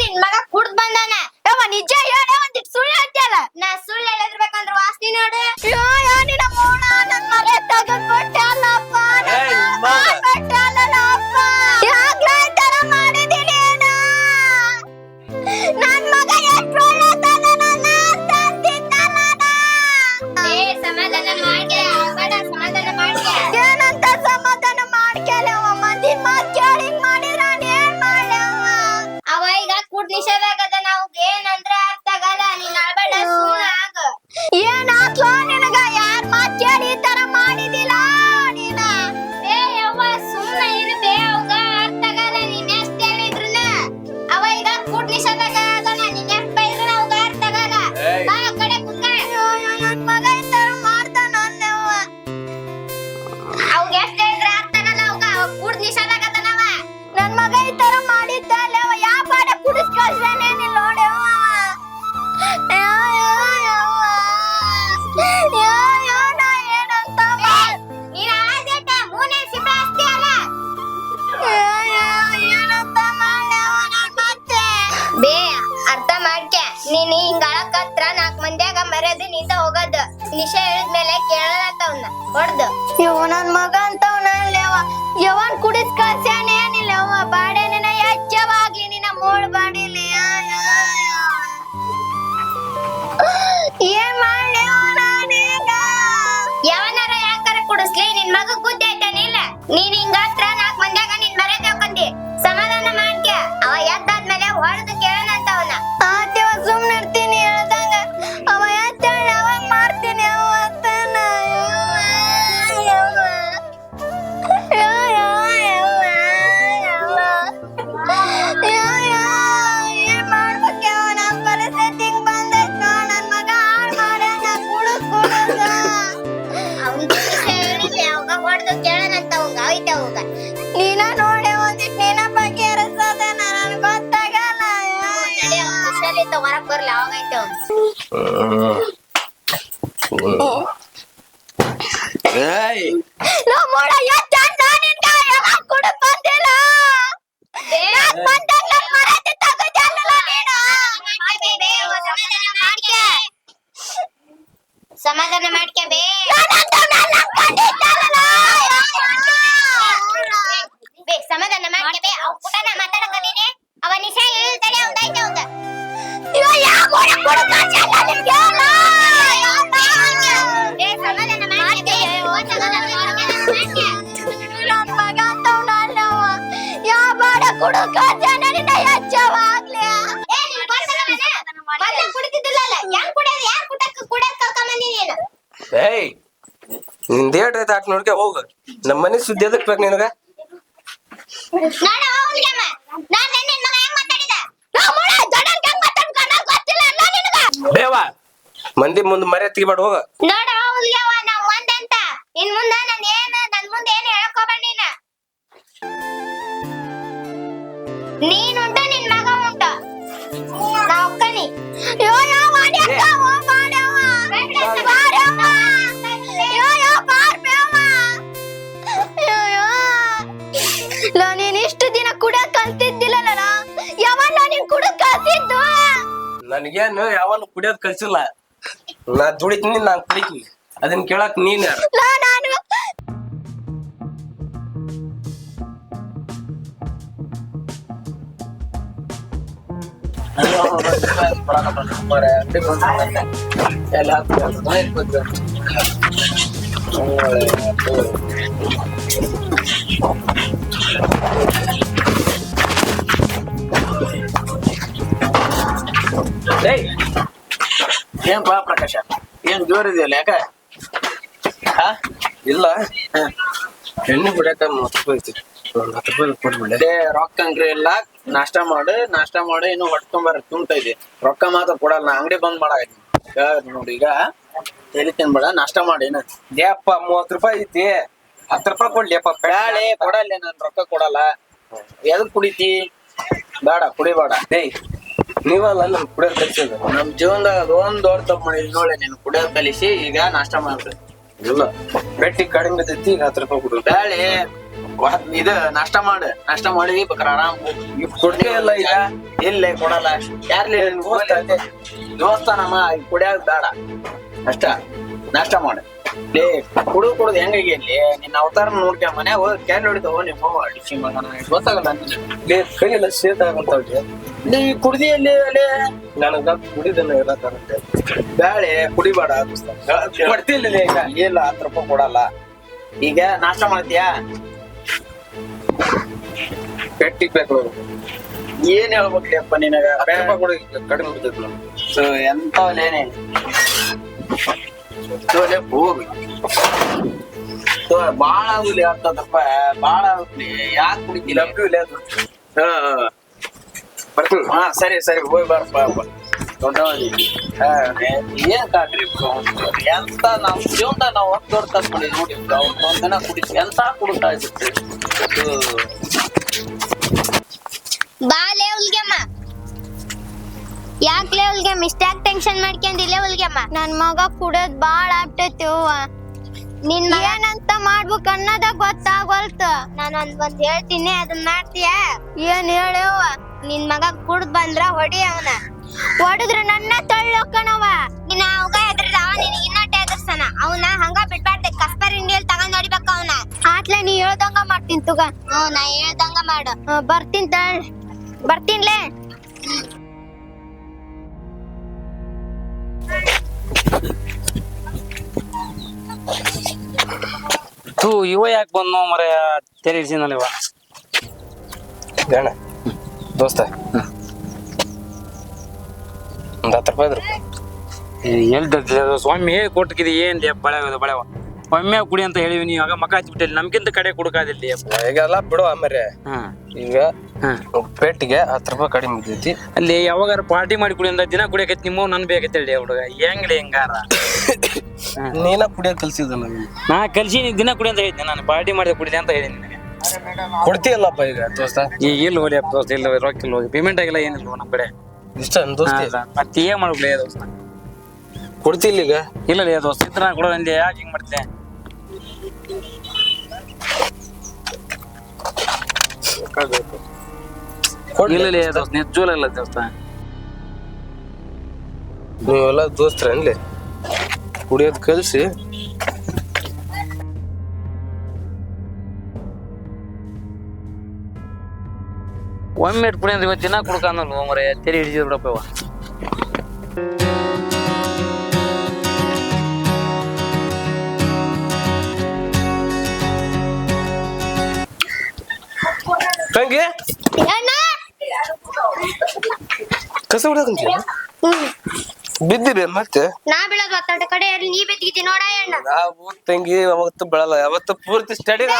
ನಿನ್ ಮಗ ಕುಡ್ದ್ ಬಂದಾನೆ ಯವ್ವ ನಿಜ ಹೇಳ ಒಂದಿಟ್ ಸುಳ್ಳು ಹೇಳ್ತಿಯಲ್ಲ? ನಾ ಸುಳ್ಳು ಹೇಳಿರ್ಬೇಕಂದ್ರ ವಾಸ್ತಿ ನೋಡು. ನಿನ್ನ ನನ್ ತರ ಮಗ. ಎಷ್ಟು ನಿಶಾ ಹೇಳಿದ್ಮೇಲೆ ಕೇಳಲತ್ತ ಅವನ್ನ ಹೊಡ್ದು. ಇವ ನನ್ ಮಗ ಅಂತ ನನ್ಲೇವ ಯವನ್ ಕುಡಿದ್ ಕಳ್ಸ್ಯಾನೆ ಏನಿಲ್ಲ ಅವ ಬಾಡೆ ನಿನ್ನ ಎಚ್ಚವಾಗ್ಲಿ ನಿನ್ನ ಮೋಳ್ ಬಾಡಿಲಿ. ಏನ್ ಮಾಡ್ಲಿ ಯವನರ ಯಾಕಾರ ಕುಡಿಸ್ಲಿ? ನಿನ್ ಮಗ ಬುದ್ಧಿ ಐತಾನಿಲ್ಲ ನೀನ್ ಹಿಂಗಾತ್ರ ನಾಲ್ಕ್ ಮಂದ್ಯಾಗ ನಿನ್ ಮರೆ ಹಾಕೊಂಡಿ. ಸಮಾಧಾನ ಮಾಡ್ಕ್ಯ ಅವ ಎದ್ದಾದ್ಮೇಲೆ ಹೊಡೆದು ಕೇಳನಂತ ಅವನ ಆತ್ಯವ ಸುಮ್ನೆ ಇರ್ತೀನಿ ಹೇಳ್ದಂಗ. ಅವ ಹೊರಗ್ ಬರ್ಲಿ ಅವಾಗೈತೆ ಅವ್ನು ಏಯ್ ಲೋ ಮೋಡ ಎದ್ದಾಡ್ದ ನಿನ್ಗ ಯಾವಾಗ ಕುಡು ಬಂದಿಲ್ಲ ನಾನ್ ಬಂದಾಗ ನನ್ ಮರ್ಯಾದೆ ತೆಗ್ದಲ್ಲ ನೀನು. ಸಮಾಧಾನ ಮಾಡ್ಕೆ ಬೇ ಬೇ ಸಮಾಧಾನ ಮಾಡ್ಕೆ ಬೇ ಅವ್ ಪುಟನ ಮಾತಾಡಕದೀನಿ ಅವ ನಿಶಾ ಹೇಳ್ತಾನೆ ಅವ್ದೈತೆ ಅವ್ದ ಇವ ಯಾವ ಕೊಡ ಕೊಡ ಕಾಚಲ್ಲ ನಿನ್ಗೆ ಅಲ್ಲ ಏ ಸಮಾಧಾನ ಮಾಡ್ಕೆ ನನ್ ಮಗ ಅಂತವ್ನಲ್ಲವ ಯಾವ ಬಾಡ ಕುಡು ಕಾಚನ ನಿನ್ನ ಎಚ್ಚವಾಗ್ಲಿ ಮೊದ್ಲು ಕುಡಿತಿದ್ದಿಲ್ಲಲ್ಲ ಯಾರ್ ಕುಡಿಯೋದು ಯಾರ್ ಕುಟಕ್ ಕುಡಿಯೋದ್ ಕಲ್ಕೊಂಬಂದಿ ನೀನು ಏಯ್ನಿಂದ ಏಟ್ ಆಟ ನೋಡ್ಕೆ ಹೋಗು ನಮ್ಮ ಮನೆ ಸುದ್ದಿ ಎದಕ್ ಬೇಕು ನಿನಗ ನಾನು ಅವಳಿಗೆಮ್ಮ ನಾನು ಬೇವ. ಮಂದಿ ಮುಂದ್ ಮರೆ ತೆಗಿಬೇಡ ಹೋಗ. ನೋಡ ಹೋಗ್ಲಿಯವ ನಾವ್ ಒಂದಂತ ಅಂತ. ಇನ್ ಮುಂದೆ ನಾನು ಏನ್ ನನ್ ಮುಂದೆ ಏನು ಹೇಳಕ್ ಹೋಗ್ಬೇಡ ನೀನ. ನೀನ್ ಉಂಟ ನಿನ್ ಮಗ ಉಂಟ. ನಾ ಒಕ್ಕನಿ. ಯೋ ಯೋ ಅಕ್ಕ ಓ ಮಾಡವ ನನಗೇನು ಯಾವನು ಕುಡಿಯೋದ್ ಕಲ್ಸಿಲ್ಲ. ನಾ ದುಡಿತೀನಿ ನಾನ್ ಕುಡಿತೀನಿ. ಅದನ್ನ ಕೇಳಕ್ ನೀನ್ ಯಾರು? ಲೋ ನಾನು ಏನ್ ಬಾ ಪ್ರಕಾಶ? ಏನ್ ಜೋರ್ ಇದೆಯಲ್ಲ ಯಾಕ? ಹಾ? ಇಲ್ಲ. ಎಣ್ಣೆ ಬಿಡಕ ಮೂವತ್ತು ರೂಪಾಯಿ ಐತಿ ಒಂದ್ ಹತ್ತು ರೂಪಾಯಿ ಕೊಡ್ಬಿಡೆ ಅದೇ ರೊಕ್ಕ ಅಂಗ್ರಿ ಇಲ್ಲ. ನಾಷ್ಟ ಮಾಡು ನಾಷ್ಟ ಮಾಡಿ ಇನ್ನು ಹೊಟ್ಕೊಂಬರ ತುಂಬ್ತಾ ಇದೆ ರೊಕ್ಕ ಮಾತ್ರ ಕೊಡಲ್ಲ ನಾ ಅಂಗಡಿ ಬಂದ್ ಈಗ ನೋಡಿ ಈಗ. ಎಲ್ಲಿ ತಿನ್ಬೇಡ ನಾಷ್ಟ ಮಾಡಿ ಏನ ದೇಪ್ಪ ಮೂವತ್ತು ರೂಪಾಯಿ ಐತಿ. ಹತ್ತು ರೂಪಾಯಿ ಕೊಡ್ಲಿಯಪ್ಪ ಬ್ಯಾಳೆ ಕೊಡಲ್ಲ ನಾನು ರೊಕ್ಕ ಕೊಡಲ್ಲ. ಎದಕ್ ಕುಡಿತಿ? ಬೇಡ ಕುಡಿಬೇಡ. ಏಯ್ ನೀವಲ್ಲ ನಮ್ ಕುಡಿಯೋದ್ ಕಲ್ಸಿದ. ನಮ್ ಜೀವನದಾಗ ಅದೊಂದ್ ದೊಡ್ಡ ತಪ್ಪು ಮಾಡಿದ್ವಿ ನೋಡಿ ನೀನು ಕುಡಿಯೋದ್ ಕಲಿಸಿ ಈಗ ನಾಷ್ಟ ಮಾಡ್ಬೇಕು. ಇಲ್ಲ. ಬೆಟ್ಟಿ ಕಡಿಮೆ ಬಿದ್ದೈತಿ ಈಗ ಹತ್ತು ರೂಪಾಯಿ ಕೊಡು ಬ್ಯಾಳೆ ಇದ ನಾಷ್ಟ ಮಾಡು ನಾಷ್ಟ ಮಾಡಿ ಬೇಕಾರ ಆರಾಮ್ ಕೊಡ್ತೇ ಇಲ್ಲ ಈಗ? ಇಲ್ಲ ಕೊಡಲ್ಲ. ಯಾರ್ಲಿ ದೋಸ್ತ ನಮ್ಮ ಈಗ ಕುಡಿಯೋದ್ ಬೇಡ. ಅಷ್ಟ. ನಾಷ್ಟ ಮಾಡು. ಲೇ ಕುಡಿದು ಕುಡಿದು ಹೆಂಗಾಗಿ ಅಲ್ಲಿ ನಿನ್ನ ಅವತಾರ ನೋಡ್ಕ ಮನೆ ಹೋಗಿ ಕ್ಯಾಂಡ್ ಹೊಡಿತಾವ ನಿಮ್ಮ ಅಡಿಸಿ ಮಗನ ಗೊತ್ತಾಗಲ್ಲ. ಲೇ ಕೈ ಎಲ್ಲ ಶೇತ ಆಗಂತಾವ್ರಿ ನೀ ಕುಡ್ದಿ ಅಲ್ಲಿ ನನಗ ಕುಡಿದನ್ನ ಇರತ್ತಾರಂತೆ ಬ್ಯಾಳೆ ಕುಡಿಬೇಡ. ಕೊಡ್ತಿಲ್ಲ ಈಗ. ಇಲ್ಲ ಹತ್ತು ರೂಪಾಯಿ ಕೊಡಲ್ಲ. ಈಗ ನಾಷ್ಟ ಮಾಡ್ತೀಯಾ? ಪೆಟ್ಟಿಗೆ ಬೇಕು. ಏನ್ ಹೇಳ್ಬೇಕಪ್ಪ ನಿನಗ? ಕಡಿಮೆ ಬಿಡ್ತಿತ್ತು ಸೊ ಎಂತವಲೇನೆ ತೋಲೆ ಹೋಗಿ ಬಾಳ ಆಗುಲಿ ಹತ್ತದಪ್ಪ ಬಾಳ ಆಗುಲಿ ಯಾಕೆ ಕುಡಿತಿಲ್ಲ ಲಭ್ಯ ಇಲ್ಲ ಅದು ಹಾ ಹಾ. ಬರ್ತೀನಿ ಹಾ ಸರಿ ಸರಿ. ಹೋಗಿ ಬಾರಪ್ಪ. ದೊಡ್ಡವನಿ ಏನ್ ಕಾಟ್ರಿ ಎಂತ ನಾವು ಜೀವನದಾಗ ನಾವು ಹೊತ್ತು ದೊಡ್ಡ ಕುಡಿ ನೋಡಿ ಒಂದ್ ದಿನ ಕುಡಿಸಿ ಎಂತ ಕುಡಿತಾ ಇದ್ರಿ? ಬಾಲೆ ಉಲ್ಗೆಮ್ಮ ಯಾಕ್ಲೆ ಉಲ್ಗೆಮ್ಮ ಮಿಸ್ಟೇಕ್ ಟೆನ್ಷನ್ ಮಾಡ್ಕೊಂಡಿಲ್ಲ ಅಮ್ಮ ನನ್ ಮಗ ಕುಡದ್ ಬಾಳ ಆಗ್ತೈತಿ ನಿನ್ ಏನಂತ ಮಾಡ್ಬೇಕು ಅನ್ನೋದ ಗೊತ್ತಾಗೋಲ್ತ. ನಾನು ಒಂದ್ ಒಂದ್ ಹೇಳ್ತೀನಿ ಅದನ್ನ ಮಾಡ್ತೀಯ? ಏನ್ ಹೇಳುವ ನಿನ್ ಮಗ ಕುಡ್ದ್ ಬಂದ್ರ ಹೊಡಿ ಅವನ. ಹೊಡೆದ್ರ ನನ್ನ ತಳ್ಳೋಕನವ ನಿನ್ನ ಅವಾಗ ಹೆದರ್ದ ನಿನ್ ನಿನಗೆ ಇನ್ನೊಟ್ಟೆ ಹೆದರ್ಸನ. ಅವನ ಹಂಗ ಬಿಡ್ಬಾರ್ದೆ. ಕಸ್ಪರ್ ಇಂಡಿಯಲ್ ತಗೊಂಡ್ ನೋಡಿಬೇಕ ಅವನ. ಆತ್ಲೆ ನೀ ಹೇಳ್ದಂಗ ಮಾಡ್ತೀನಿ ತುಗ. ಹ್ಞೂ ನಾ ಹೇಳ್ದಂಗ ಮಾಡು. ಬರ್ತೀನಿ ತಳ್. ಬರ್ತೀನ್ಲೇ? ತೂ ಇವ ಯಾಕೆ ಬಂದು ಮರ ತೆರೆ ಇಡ್ಸಿನಲ್ಲ ಇವ ಗಣ ದೋಸ್ತ. ಒಂದ್ ಹತ್ತು ರೂಪಾಯಿ ಎಲ್ಲಿ ಸ್ವಾಮಿ ಕೊಟ್ಟಿದ್ದಿ ಏನ್ ಬಳೆ ಬಳೆವ ಒಮ್ಮೆ ಕುಡಿ ಅಂತ ಹೇಳಿವಿ ನೀವು ಆಗ ಮಕ ಹಚ್ಚಿಬಿಟ್ಟಿಲ್ಲ ನಮ್ಗಿಂತ ಕಡೆ ಕುಡಕಾದಿಲ್ಲ. ಈಗೆಲ್ಲ ಬಿಡು ಆಮೇಲೆ. ಹಾ. ಈಗ ಪೇಟಿಗೆ ಹತ್ತು ರೂಪಾಯಿ ಕಡಿಮೆ ಇದ್ದೈತಿ ಅಲ್ಲಿ ಯಾವಾಗಾರ ಪಾರ್ಟಿ ಮಾಡಿ ಕುಡಿ ಅಂತ ದಿನ ಕುಡಿಯಕೈತಿ ನಿಮ್ಮ ನನ್ ಬೇಕೈತಿ ಹೇಳಿ ಹುಡುಗ. ಹೆಂಗ್ಲಿ ಹೆಂಗಾರ? <coughs> ನೀನ ಕುಡಿಯೋ ಕಲ್ಸಿದ ನನಗೆ. ನಾ ಕಲ್ಸೀನಿ ದಿನ ಕುಡಿ ಅಂತ ಹೇಳಿದ್ದೆ. ನಾನು ಪಾರ್ಟಿ ಮಾಡಿದ ಕುಡಿದೆ ಅಂತ ಹೇಳಿದೆ ನಿನಗೆ. ಕೊಡ್ತೀಯಲ್ಲಪ್ಪ ಈಗ ದೋಸ್ತ? ಈಗ ಇಲ್ಲ ಅಪ್ಪ ದೋಸ್ತ ಇಲ್ಲ ರೊಕ್ಕ ಇಲ್ಲ ಹೋಗಿ. ಪೇಮೆಂಟ್ ಆಗಿಲ್ಲ ಏನಿಲ್ಲ ನಮ್ಮ ಕಡೆ. ಇಷ್ಟ ದೋಸ್ತ? ಮತ್ತೆ ಏನ್ ಮಾಡ್ಬಿಡ್ಲಿ ದೋಸ್ತ? ಕೊಡ್ತಿಲ್ಲ ಈಗ? ಇಲ್ಲ ದೋಸ್ತ ಇದ್ರ ಕೊಡೋ ಯಾಕೆ ಹಿಂಗ್ ಮಾಡ್ತಿದ್ದೆ? ಇಲ್ಲ ಲೇ ದೋಸ್ತ ನಿಜವಲ್ಲ ಇಲ್ಲ ದೋಸ್ತ ನೀವೆಲ್ಲ ದೋಸ್ತ್ರ ಅನ್ಲಿ ಕುಡಿಯೋದ್ ಕಲ್ಸಿ ಒಮ್ಮೆ ಇಟ್ಟು ಕುಡಿ ಅಂದ್ರೆ ಇವತ್ತು ದಿನ ಕುಡ್ಕಂದಲ್ಲ ಮರೆ ತೆರಿ ಹಿಡಿದಿದ್ರು ಬಿಡಪ್ಪ ಇವ ತಂಗಿ ಕಸ ಬಿಡಕಂತ ಬಿದ್ದಿರಿ ಮತ್ತೆ? ನಾ ಬೀಳೋದು ಒತ್ತಡ ಕಡೆ ಇರ್ಲಿ ನೀ ಬಿದ್ದಿದ್ದಿ ನೋಡ ಅಣ್ಣ. ನಾವು ತಂಗಿ ಅವತ್ತು ಬೆಳಲ್ಲ. ಯಾವತ್ತು ಪೂರ್ತಿ ಸ್ಟಡಿ ಏ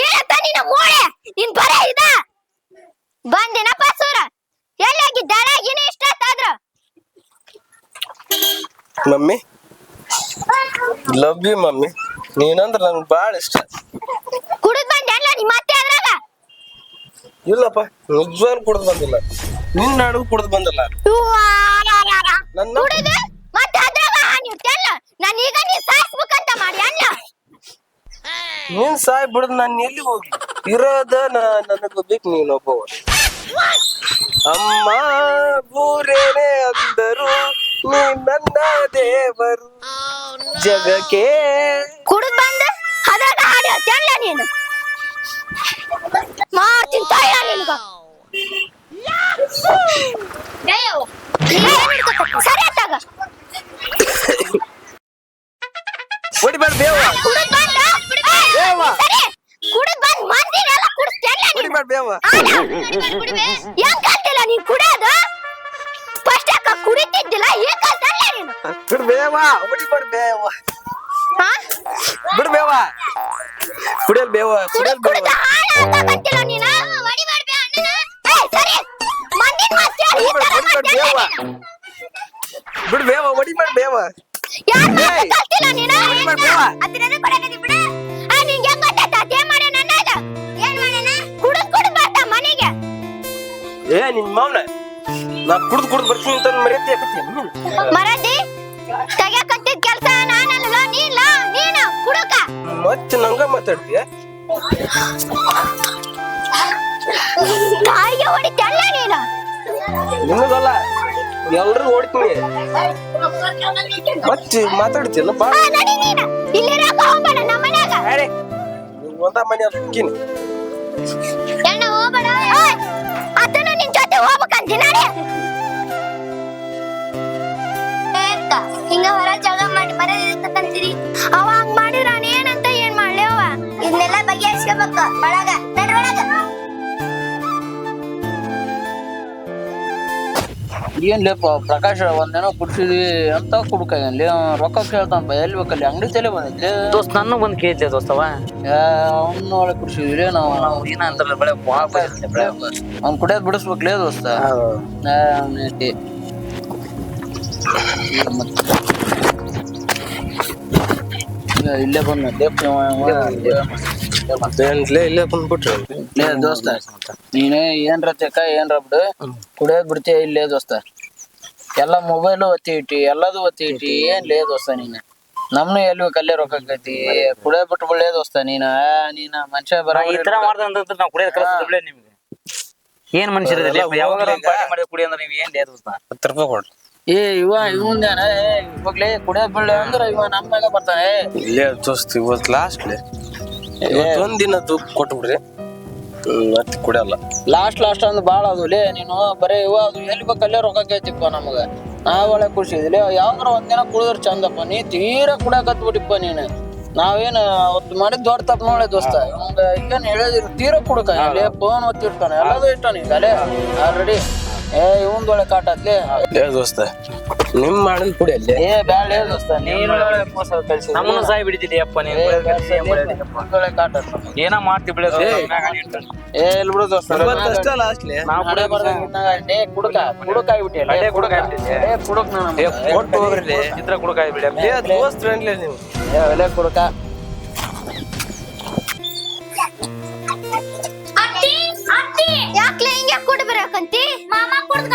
ಏನತ್ತ ನಿನ್ನ ಮೂಳೆ? ನಿನ್ ಬರೇ ಇದ? ಬಂದಿನಪ್ಪ ಸೂರ. ಎಲ್ಲಾಗಿದ್ದಾಳ ಏನೇ ಇಷ್ಟ ಆದ್ರ ಮಮ್ಮಿ? Love you mummy. ನೀನಂದ್ರ ನಂಗೆ ಬಾಳ ಇಷ್ಟ. ಕುಡಿದ್ ಬಂದಲ್ಲ ನಿಮ್ಮ ಅತ್ತೆ ಅದ್ರಾಗ? ಇಲ್ಲಪ್ಪ ನಿಜವಾಗ್ಲೂ ಕುಡಿದ್ ಬಂದಿಲ್ಲ. ನಿನ್ನ ನಾಡು ಕುಡಿದ್ ಬಂದಿಲ್ಲ. ನನ್ನ ಕುಡಿದ ಮತ್ತೆ ಅದ್ರಾಗ? ನೀವು ತೆಲ್ಲ ನಾನು ಈಗ ನೀ ಸಾಯಿಸ್ಬೇಕಂತ ಮಾಡಿ ಅಲ್ಲ? ನೀನ್ ಸಾಯ್ ಬಿಡದ್ ನಾನು ಎಲ್ಲಿ ಹೋಗಿ? ಇರೋದ ನನಗ ಬೇಕು ನೀನೊಬ್ಬವ ಅಮ್ಮ ಬೂರೇನೆ ಅಂದರು ನೀ ನನ್ನ ದೇವರು. ಜಗಕ್ಕೆ ಕುಡಿದ್ ಬಂದ. ಅದ್ರಾಗ ಹಾಡಿ ತೆಲ್ಲ ನೀನು. ಮಾಡ್ತೀನಿ ತಾಯ ನಿನ್ಗ? ಸರಿ ಆತಾಗ. ಹೊಡಿಬೇಡ ಬೇವ ಕುಡಿದ್ ಬಂದ? ಬೇವ ಸರಿ. ಕುಡಿದ್ ಬಂದ್ ಮಂದಿನೆಲ್ಲ ಕುಡಿಸ್ತೆಲ್ಲ ನೀನು. ಹೊಡಿಬೇಡ ಬೇವ ಹೆಂಗ್ ಕಲ್ತಿಲ್ಲ ನೀನ್ ಕುಡಿಯೋದು? ಫಸ್ಟ್ ಯಾಕ ಕುಡಿತಿದ್ದಿಲ್ಲ ಈಗ ಕಲ್ತಲ್ಲ ನೀನು ಬಿಡ್ ಬೇವ. ಬೇವಾ ಹಾ? ಬಿಡ್ ಬೇವ. ಕುಡಿಯಲ್ ಬೇವ ಕುಡಿಯಲ್ ಬೇವ ಕುಡಿದ ಹಾಳ ಅಂತ ಕಲ್ತಿಲ್ಲ ನೀನು ಅಣ್ಣನ. ಏ ಸರಿ. ಮಂದಿನ ಮಾತ್ ಕೇಳಿ ಈ ತರ ಯಾರ್ ಮಾತು ಏಯ್! ಕಲ್ತಿಲ್ಲ ನೀನು? ಹೊಡಿಬೇಡ ಬೇವ. ಕೊಡಕತ್ತಿ ಬಿಡು. ಆ ನಿಂಗೆ ಹೆಂಗ್ ಗೊತ್ತಾಯ್ತು? ಅದೇನ್ ಮಾಡ್ಯಾನ ಅನ್ನೋದು ಏನ್ ಮಾಡ್ಯಾನ ಕುಡಿದ್ ಕುಡಿದ್ ಬರ್ತಾ ಮನೆಗೆ? ಏ ನಿನ್ ಮೌನ. ನಾ ಕುಡ್ದು ಕುಡ್ದು ಬರ್ತೀನಿ ಅಂತ ಮರ್ಯಾದೆ ಯಾಕತ್ತಿ ಮರದಿ ತೆಗ್ಯಾಕತ್ತಿದ್ ಕೆಲ್ಸ ನಾನಲ್ಲ ನೀಲ್ಲ ನೀನು? ಕುಡುಕ? ಮತ್ತೆ ನಂಗ ಮಾತಾಡ್ತೀಯ? ತಾಯಿಗೆ ಹೊಡಿತಲ್ಲ ನೀನು? ನಿನ್ನದಲ್ಲ ಎಲ್ರು ಓಡ್ತೀನಿ ಮತ್ತೆ ಮಾತಾಡ್ತೀಯಲ್ಲ ಬಾ. ನಡಿ ನೀನು. ಇಲ್ಲಿ ರಾಕ ಹೋಗ್ಬೇಡ ನಮ್ಮ ಮನ್ಯಾಗ. ಹೇಳಿ ಒಂದ ಮನೆ ಅಕ್ಕೀನಿ. ಎಣ್ಣ ಹೋಗ್ಬೇಡ. ಏಯ್, ನಿನ್ ಜೊತೆ ಹೋಗ್ಬೇಕಂತ ಬಗೆಹರಿಸ್ಕೋಬೇಕು ಒಳಗ ನಡ್ರಿ ಒಳಗ. ಏನ್ ಲೇಪ ಪ್ರಕಾಶ್ ಒಂದೇನೋ ಕುಡ್ಸಿದ್ವಿ ಅಂತ ಕುಡ್ಕ ಅಲ್ಲಿ ರೊಕ್ಕ ಕೇಳ್ತಾನ ಎಲ್ಲಿ ಬೇಕಲ್ಲಿ ಅಂಗಡಿ ತಲೆ ಬಂದೈತಿ ದೋಸ್ತ ನಾನು ಬಂದು ಕೇಳಿದ್ದೆ ದೋಸ್ತವ ಅವ್ನ ಒಳಗೆ ಕುಡ್ಸಿದ್ವಿ ನಾವು. ನಾವು ಏನ ಅಂತಾರಲ್ಲ ಬೆಳೆ ಭಾಳ ಬೆಳೆ. ಅವ್ನ್ ಕುಡಿಯೋದ್ ಬಿಡಿಸ್ಬೇಕ್ಲೇ ದೋಸ್ತ. ಆ, ಇಲ್ಲ ಈಗ ಇಲ್ಲೇ ಬಂದ ಇಲ್ಲೇ ಬಂದ್ಬಿಟ್ರಿ. ಲೇ ದೋಸ್ತ. ನೀನೇ ಏನ್ರ ತೆಕ್ಕ ಏನ್ರ ಬಿಡು ಕುಡಿಯೋದ್ ಬಿಡ್ತೀಯ ಇಲ್ಲೇ ದೋಸ್ತ? ಎಲ್ಲ ಮೊಬೈಲ್ ಒತ್ತಿ ಇಟ್ಟಿ ಎಲ್ಲದು ಒತ್ತಿ ಇಟ್ಟಿ ಏನ್ ಲೇ ದೋಸ್ತ ನೀನ್? ನಮ್ನು ಎಲ್ಲಿ ಕಲ್ಲೇ ರೊಕ್ಕ ಆಕೈತಿ ಕುಡಿಯೋದ್ ಬಿಟ್ಟು ಬಿಡ್ಲೇ ದೋಸ್ತ ನೀನ? ನೀನ ಮನುಷ್ಯ ಬರ ಈ ತರ ಮಾಡ್ದಂತ ನಾವು ಕುಡಿಯೋದ್ ಬಿಳೆ ನಿಮ್ಗೆ. ಏನ್ ಮನುಷ್ಯರ ಯಾವಾಗ. ಪಾರ್ಟಿ ಮಾಡಿ ಕುಡಿ ಅಂದ್ರೆ ನೀವು ಏನ್ ಲೇ ದೋಸ್ತ? ಹತ್ತು ರೂಪಾಯಿ ಕೊಡ್ರಿ ಏ ಇವ ಇವಂದೇನ ಇವಾಗ್ಲೇ ಕುಡಿಯೋದ್ ಬಿಳೆ ಅಂದ್ರ ಇವ ನಮ್ಮ ಮ್ಯಾಗ ಬರ್ತಾನೆ. ಇಲ್ಲೇ ದೋಸ್ತ ಇವತ್ತು ಲಾಸ್ಟ್ ಇವತ್ತು ಒಂದ್ ದಿನ ದುಡ್ಡು ಕೊಟ್ಬಿಡ್ರಿ ಮತ್ತೆ ಕುಡಿಯಲ್ಲ. ಲಾಸ್ಟ್ ಲಾಸ್ಟ್ ಅಂದ್ ಬಾಳ ಅದು ಲೇ ನೀನು ಬರೇ ಇವ ಅದು ಎಲ್ಲಿ ಬೇಕಲ್ಲೇ ರೊಕ್ಕ ಕೇಳ್ತಿಪ್ಪ ನಮಗ. ನಾವ್ ಒಳ್ಳೆ ಖುಷಿ ಇದಿಲ್ಲ ಯಾವ್ದಾರ ಒಂದಿನ ಕುಡಿದ್ರ ಚಂದಪ್ಪ. ನೀ ತೀರಾ ಕುಡಿಯಕತ್ ಬಿಟ್ಟಿಪ್ಪ ನೀನು. ನಾವೇನ ಅವತ್ತು ಮಾಡಿದ್ ದೊಡ್ಡ ತಪ್ಪ ನೋಡಿದ್ ದೋಸ್ತ. ಹಿಂಗ ಹಿಂಗೇನು ಹೇಳಿದ್ರು ತೀರ ಕುಡಕ. ಇಲ್ಲಿ ಫೋನ್ ಒತ್ತಿರ್ತಾನೆ ಎಲ್ಲದೂ ಇಟ್ಟಾನ ಈಗ ಅಲ್ಲೇ. ಆಲ್ರೆಡಿ ಏ ಇವನ್ ಒಳ್ಳೆ ಕಾಟ ಅತ್ಲೇ ಏ ದೋಸ್ತ. ನಿಮ್ ಮಾಡಿದ್ ಕುಡಿ ಅಲ್ಲಿ. ಏ ಬ್ಯಾಡ ಏ ದೋಸ್ತ. ನೀನು ಮೋಸ ಕಳ್ಸಿದ್ದಿ. ನಮ್ಮನ್ನ ಸಾಯಿ ಬಿಡಿದಿಲ್ಲ ಅಪ್ಪ ನೀನ್ ಏ, ಕುಡಿಯೋದ್ ಬ್ಯಾಡ, ಕಲ್ಸಿ ಏನ್ ಬಿಡೋದಿಲ್ಲ. ಇವಂದ್ ಒಳ್ಳೆ ಕಾಟ. ಏನ ಮಾಡ್ತಿ ಬಿಡೋದು ಏ. ಏ ಇಲ್ಲಿ ಬಿಡು ದೋಸ್ತ. ಇವತ್ತಷ್ಟ ಲಾಸ್ಟ್ಲಿ ನಾವು ಹಣೆ ಬರ್ದಂಗಿದ್ದಾಗ ಡೇ ಕುಡುಕ. ಕುಡುಕ ಆಗ್ಬಿಟ್ಟಿಯಲ್ಲ. ಅದೇ ಕುಡುಕ ಆಗ್ಬಿಟ್ಟಿದ್ಯಾ? ಏ ಕುಡುಕ್ ನಾನು. ಏ, ಕೊಟ್ಟು ಹೋಗ್ರಿ ಚಿತ್ರ ಕುಡಕ ಆಗಿಬಿಡಿ ಏ ದೋಸ್ತ್ ಅನ್ಲೇ ನೀವು. ಏ ಒಲೆ ಕುಡುಕ ಅತ್ತಿ ಅತ್ತಿ ಯಾಕ್ಲೆ ಹಿಂಗೆ ಕುಡ್ ಬರಕಂತಿ ಮಾಮ ಕುಡ್ದ